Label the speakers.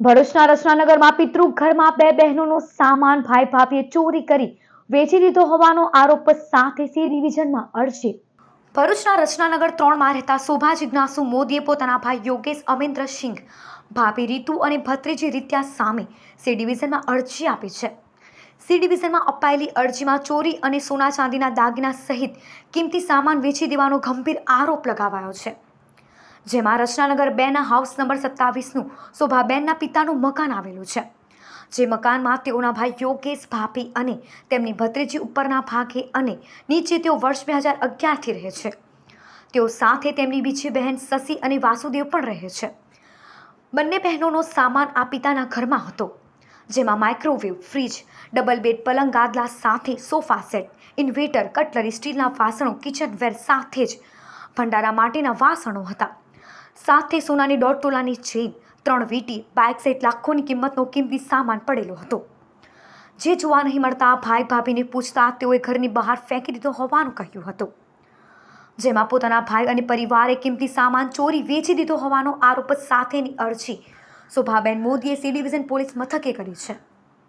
Speaker 1: ભરૂચના રચનાનગરમાં પિતૃ ઘરમાં બે બહેનોનો સામાન ભાઈ ભાભીએ ચોરી કરી વેચી દીધો હોવાનો આરોપ સાથે સી ડિવિઝનમાં અરજી. ભરૂચના રચનાનગર ત્રણમાં રહેતા શોભા જિજ્ઞાસુ મોદીએ પોતાના ભાઈ યોગેશ અમેન્દ્ર સિંઘ, ભાભી રીતુ અને ભત્રીજી રીત્યા સામે સી ડિવિઝનમાં અરજી આપી છે. સી ડિવિઝનમાં અપાયેલી અરજીમાં ચોરી અને સોના ચાંદીના દાગીના સહિત કિંમતી સામાન વેચી દેવાનો ગંભીર આરોપ લગાવાયો છે. જેમાં રચનાનગર બેના હાઉસ નંબર સત્તાવીસનું શોભાબેનના પિતાનું મકાન આવેલું છે. જે મકાનમાં તેઓના ભાઈ યોગેશ ભાપી અને તેમની ભત્રીજી ઉપરના ભાગે અને નીચે તેઓ વર્ષ બે હજાર અગિયારથી રહે છે. તેઓ સાથે તેમની બીજી બહેન શશી અને વાસુદેવ પણ રહે છે. બંને બહેનોનો સામાન આ પિતાના ઘરમાં હતો, જેમાં માઇક્રોવેવ ફ્રીજ ડબલ બેડ પલંગ, ગાદલા સાથે સોફા સેટ ઇન્વેટર કટલરી સ્ટીલના વાસણો કિચનવેર સાથે જ ભંડારા માટેના વાસણો હતા. સાથે સોનાની દોઢ તોલાની ચેન ત્રણ વીટી બાઇક સહિત લાખોની કિંમતનો કિંમતી સામાન પડેલો હતો. જે જોવા નહીં મળતા ભાઈ ભાભીને પૂછતા તેઓએ ઘરની બહાર ફેંકી દીધો હોવાનું કહ્યું હતું. જેમાં પોતાના ભાઈ અને પરિવારે કિંમતી સામાન ચોરી વેચી દીધો હોવાનો આરોપ સાથેની અરજી શોભાબેન મોદીએ સી ડિવિઝન પોલીસ મથકે કરી છે.